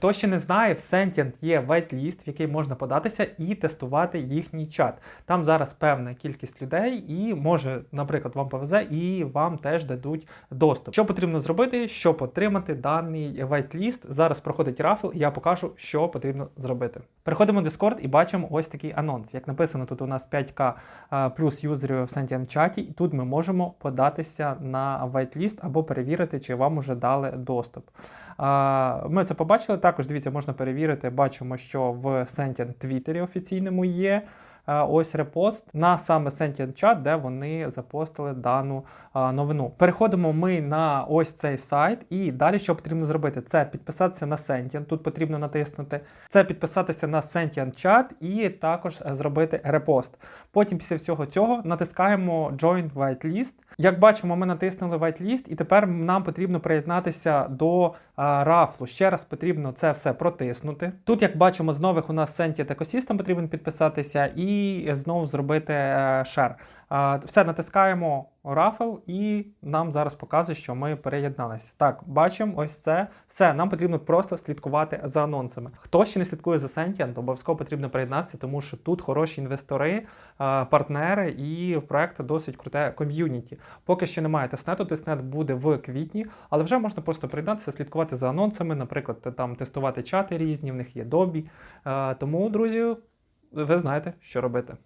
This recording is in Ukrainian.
Хто ще не знає, в Sentient є whitelist, в який можна податися і тестувати їхній чат. Там зараз певна кількість людей, і може, наприклад, вам повезе, і вам теж дадуть доступ. Що потрібно зробити, щоб отримати даний whitelist? Зараз проходить рафл, і я покажу, що потрібно зробити. Переходимо в Discord і бачимо ось такий анонс. Як написано, тут у нас 5К плюс юзерів в Sentient чаті, і тут ми можемо податися на whitelist або перевірити, чи вам уже дали доступ. Ми це побачили. Також дивіться, можна перевірити. Бачимо, що в Sentient Твіттері офіційному є. А, Ось репост на саме Sentient чат, де вони запостили дану новину. Переходимо ми на ось цей сайт, і далі що потрібно зробити? Це підписатися на Sentient, тут потрібно натиснути. Це підписатися на Sentient чат і також е, зробити репост. Потім після всього цього натискаємо Join Whitelist. Як бачимо, ми натиснули Whitelist, і тепер нам потрібно приєднатися до а, рафлу. Ще раз потрібно це все протиснути. Тут, як бачимо, з нових у нас Sentient Ecosystem потрібно підписатися і знову зробити е. А, Все натискаємо рафл, і нам зараз показує, що ми переєдналися. Так, бачимо ось це. Все, нам потрібно просто слідкувати за анонсами. Хто ще не слідкує за Sentient, обов'язково потрібно приєднатися, тому що тут хороші інвестори, партнери і в проекту досить круте ком'юніті. Поки що немає тестнету, тестнет буде в квітні, але вже можна просто приєднатися, слідкувати за анонсами, наприклад, там тестувати чати різні, в них є добі. Е, Тому, друзі, ви знаєте, що робити.